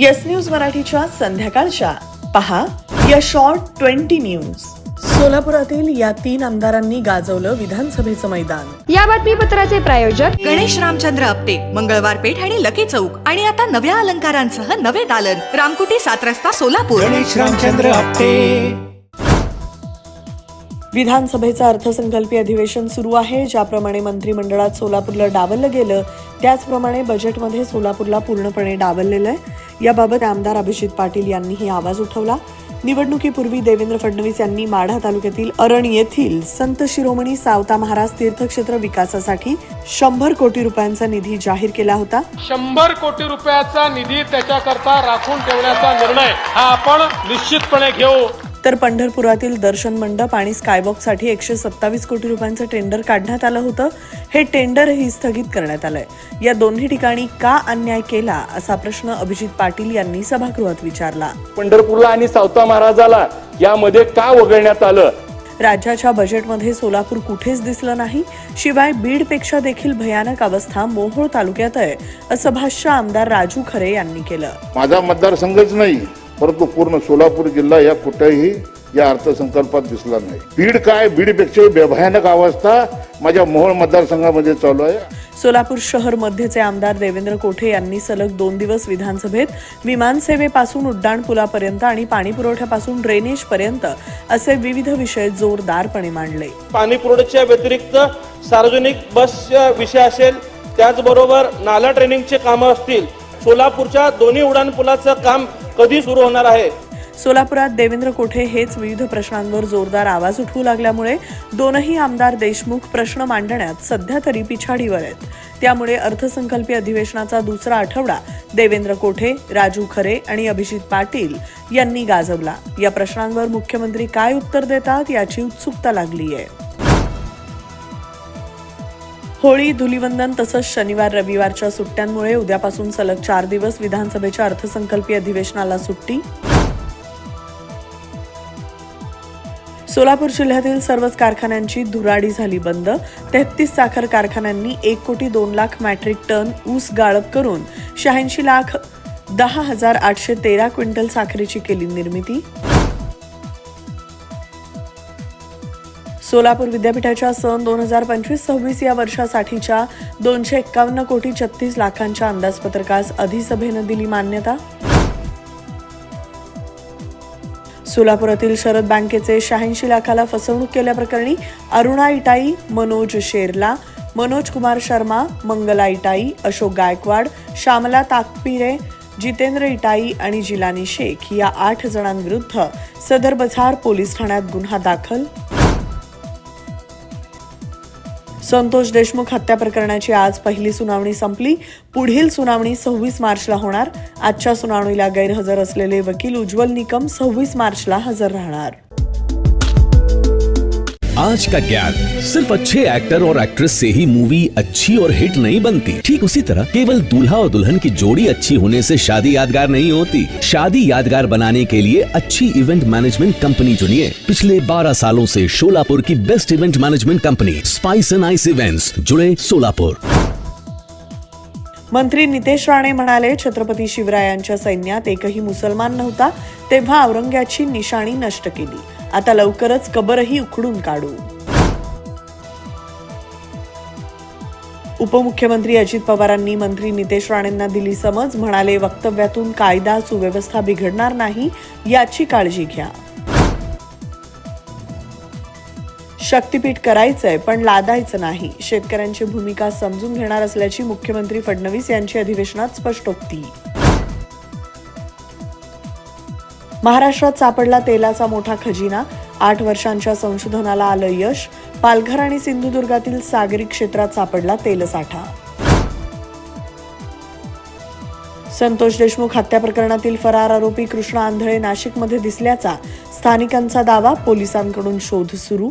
Yes news मराठीच्या संध्याकाळच्या. पहा या शॉर्ट ट्वेंटी न्यूज सोलापुरातील या तीन आमदारांनी गाजवलं विधानसभेचं मैदान. या बातमीपत्राचे प्रायोजक गणेश रामचंद्र आपटे मंगळवार पेठ आणि लकी चौक आणि आता नव्या अलंकारांसह नवे दालन रामकुटी सात रस्ता सोलापूर. गणेश रामचंद्र आपटे. विधानसभेचं अर्थसंकल्पीय अधिवेशन सुरू आहे ज्याप्रमाणे मंत्रिमंडळात सोलापूरला डावललं गेलं त्याचप्रमाणे बजेटमध्ये सोलापूरला पूर्णपणे डावललेलं आहे. याबाबत आमदार अभिजित पाटील यांनीही आवाज उठवला. निवडणुकीपूर्वी देवेंद्र फडणवीस यांनी माढा तालुक्यातील अरण येथील संत शिरोमणी सावता महाराज तीर्थक्षेत्र विकासासाठी शंभर कोटी रुपयांचा निधी जाहीर केला होता. शंभर कोटी रुपयाचा निधी त्याच्याकरता राखून ठेवण्याचा निर्णय हा आपण निश्चितपणे घेऊ. तर पंढरपुरातील दर्शन मंडप आणि स्कायवॉकसाठी एकशे सत्तावीस कोटी रुपयांचं टेंडर काढण्यात आलं होतं. हे टेंडरही स्थगित करण्यात आलंय. या दोन्ही ठिकाणी का अन्याय केला असा प्रश्न अभिजित पाटील यांनी सभागृहात विचारला. पंढरपूरला आणि सावता महाराजाला यामध्ये का वगळण्यात आलं? राज्याच्या बजेटमध्ये सोलापूर कुठेच दिसलं नाही. शिवाय बीडपेक्षा देखील भयानक अवस्था मोहोळ तालुक्यात आहे असं भाष्य आमदार राजू खरे यांनी केलं. माझा मतदारसंघच नाही. परंतु पूर्ण सोलापूर जिल्हा या कुठेही या अर्थसंकल्पात दिसला नाही. बीड काय? बीडपेक्षा भयानक अवस्था माझ्या मोहोळ मतदारसंघामध्ये चालू आहे. सोलापूर शहर मध्येचे आमदार देवेंद्र कोठे यांनी सलग दोन दिवस विधानसभेत विमानसेवेपासून उड्डाण पुलापर्यंत आणि पाणी पुरवठ्यापासून ड्रेनेज पर्यंत असे विविध विषय जोरदारपणे मांडले. पाणी पुरवठ्याच्या व्यतिरिक्त सार्वजनिक बसच्या विषय असेल त्याचबरोबर नाला ट्रेनिंगचे कामं असतील सोलापूरच्या दोन्ही उड्डाणपुलाचं काम कधी सुरू होणार आहे? सोलापुरात देवेंद्र कोठे हेच विविध प्रश्नांवर जोरदार आवाज उठवू लागल्यामुळे दोनही आमदार देशमुख प्रश्न मांडण्यात सध्या तरी पिछाडीवर आहेत. त्यामुळे अर्थसंकल्पीय अधिवेशनाचा दुसरा आठवडा देवेंद्र कोठे राजू खरे आणि अभिजित पाटील यांनी गाजवला. या प्रश्नांवर मुख्यमंत्री काय उत्तर देतात याची उत्सुकता लागली आहे होळी धुलिवंदन तसंच शनिवार रविवारच्या सुट्ट्यांमुळे उद्यापासून सलग चार दिवस विधानसभेच्या अर्थसंकल्पीय अधिवेशनाला सुट्टी. सोलापूर जिल्ह्यातील सर्वच कारखान्यांची धुराडी झाली बंद. तेहतीस साखर कारखान्यांनी एक कोटी दोन लाख मॅट्रिक टन ऊस गाळप करून शहाऐंशी लाख दहा हजार आठशे तेरा क्विंटल साखरेची केली निर्मिती. सोलापूर विद्यापीठाच्या सन दोन हजार पंचवीस सव्वीस या वर्षासाठीच्या दोनशे एक्कावन्न कोटी छत्तीस लाखांच्या अंदाजपत्रकास अधिसभेनं दिली मान्यता. सोलापुरातील शरद बँकेचे शहाऐंशी लाखाला फसवणूक केल्याप्रकरणी अरुणा इटाई मनोज शेरला मनोज कुमार शर्मा मंगला इटाई अशोक गायकवाड श्यामला ताकपिरे जितेंद्र इटाई आणि जिलानी शेख या आठ जणांविरुद्ध सदर बझार पोलीस ठाण्यात गुन्हा दाखल. संतोष देशमुख हत्या प्रकरणाची आज पहिली सुनावणी संपली. पुढील सुनावणी सव्वीस मार्चला होणार. आजच्या सुनावणीला गैरहजर असलेले वकील उज्ज्वल निकम सव्वीस मार्चला हजर राहणार. आज का ज्ञान सिर्फ़ अच्छे एक्टर और एक्ट्रेस से ही मूवी अच्छी और हिट नहीं बनती। ठीक उसी तरह केवल दूल्हा और दुल्हन की जोड़ी अच्छी होने से शादी यादगार नहीं होती। शादी यादगार बनाने के लिए अच्छी इवेंट मैनेजमेंट कंपनी चुनिए। पिछले 12 सालों से शोलापुर की best event management company spice and ice events जुड़े सोलापुर मंत्री नितेश राणे म्हणाले, छत्रपती शिवरायांच्या सैन्यात एकही मुसलमान नव्हता, तेव्हा औरंग्याची निशाणी नष्ट केली. आता लवकरच कबरही उखडून काढू. उपमुख्यमंत्री अजित पवारांनी मंत्री नितेश राणेंना दिली समज म्हणाले वक्तव्यातून कायदा सुव्यवस्था बिघडणार नाही याची काळजी घ्या. शक्तीपीठ करायचंय पण लादायचं नाही. शेतकऱ्यांची भूमिका समजून घेणार असल्याची मुख्यमंत्री फडणवीस यांची अधिवेशनात स्पष्टोक्ती. महाराष्ट्रात सापडला तेलाचा मोठा खजिना. आठ वर्षांच्या संशोधनाला आलं यश. पालघर आणि सिंधुदुर्गातील सागरी क्षेत्रात सापडला तेलसाठा. संतोष देशमुख हत्या प्रकरणातील फरार आरोपी कृष्णा आंधळे नाशिकमध्ये दिसल्याचा स्थानिकांचा दावा पोलिसांकडून शोध सुरू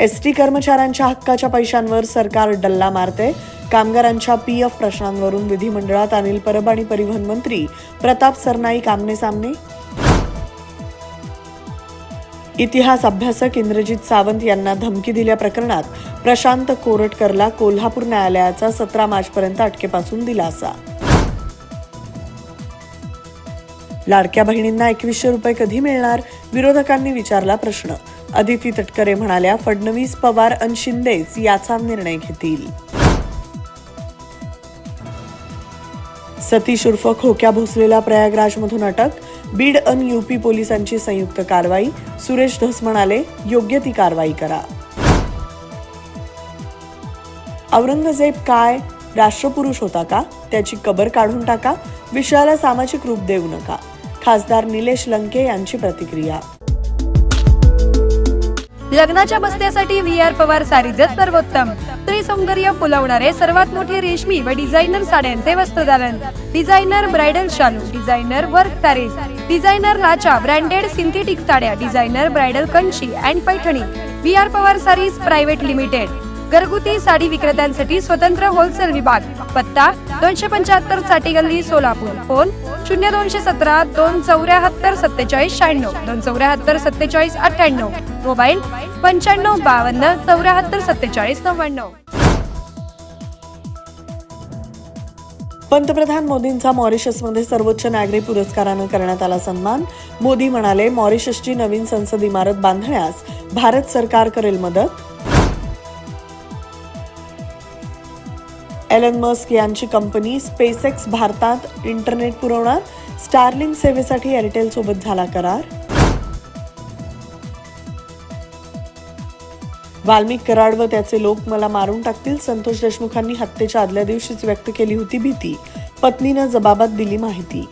एस टी कर्मचाऱ्यांच्या हक्काच्या पैशांवर सरकार डल्ला मारते. कामगारांच्या पी एफ प्रश्नांवरून विधिमंडळात अनिल परब आणि परिवहन मंत्री प्रताप सरनाईक आमने सामने. इतिहास अभ्यासक इंद्रजित सावंत यांना धमकी दिल्या प्रकरणात प्रशांत कोरटकरला कोल्हापूर न्यायालयाचा सतरा मार्चपर्यंत अटकेपासून दिलासा. लाडक्या बहिणींना एकवीसशे रुपये कधी मिळणार? विरोधकांनी विचारला प्रश्न. अदिती तटकरे म्हणाल्या फडणवीस पवार अन शिंदेच याचा निर्णय घेतील. सतीश उर्फ खोक्या भोसलेला प्रयागराजमधून अटक बीड अन युपी पोलिसांची संयुक्त कारवाई सुरेश धस म्हणाले योग्य ती कारवाई करा. औरंगजेब काय? राष्ट्रपुरुष होता का? त्याची कबर काढून टाका विषयाला सामाजिक रूप देऊ नका. खासदार निलेश लंके यांची प्रतिक्रिया. लग्नाच्या बस्त्यासाठी व्ही आर पवार सारीजच सर्वोत्तम. स्त्री सौंदर्य फुलवणारे सर्वात मोठे रेशमी व डिझायनर साड्यांचे वस्त्रदालन डिझायनर ब्रायडल शालू डिझायनर वर्क सारीज डिझायनर लाचा ब्रँडेड सिंथेटिक साड्या designer bridal Kanchi and Paithani. V R Pawar sarees private limited. घरगुती साडी विक्रेत्यांसाठी स्वतंत्र होलसेल विभाग. पत्ता दोनशे पंच्याहत्तरसाठी गल्ली सोलापूर. फोन शून्य दोनशे सतरा दोन चौऱ्याहत्तर सत्तेचाळीस शहाण्णव. दोन चौऱ्याहत्तर सत्तेचाळीस अठ्ठ्याण्णव. मोबाईल पंच्याण्णव बावन्न चौऱ्याहत्तर सत्तेचाळीस नव्याण्णव. पंतप्रधान मोदींचा मॉरिशसमध्ये सर्वोच्च नागरी पुरस्कारानं करण्यात आला सन्मान. मोदी म्हणाले मॉरिशसची नवीन संसद इमारत बांधण्यास भारत सरकार करेल मदत. एलन मस्क यांची कंपनी स्पेसएक्स भारतात इंटरनेट पुरवणार. स्टारलिंक सेवेसाठी एअरटेल सोबत झाला करार. वाल्मिक कराड व त्याचे लोक मला मारून टाकतील. संतोष देशमुखांनी हत्येच्या आदल्या दिवशीच व्यक्त केली होती भीती. पत्नीनं जबाबात दिली माहिती.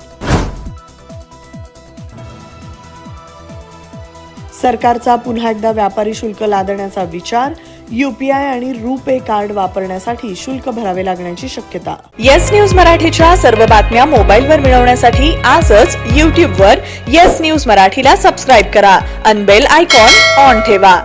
सरकारचा पुन्हा एकदा व्यापारी शुल्क लादण्याचा विचार युपीआय आणि रुपे कार्ड वापरण्यासाठी शुल्क भरावे लागण्याची शक्यता. येस न्यूज मराठीच्या सर्व बातम्या मोबाईलवर मिळवण्यासाठी आजच यूट्यूबवर येस न्यूज मराठीला सबस्क्राईब करा. अनबेल आयकॉन ऑन ठेवा.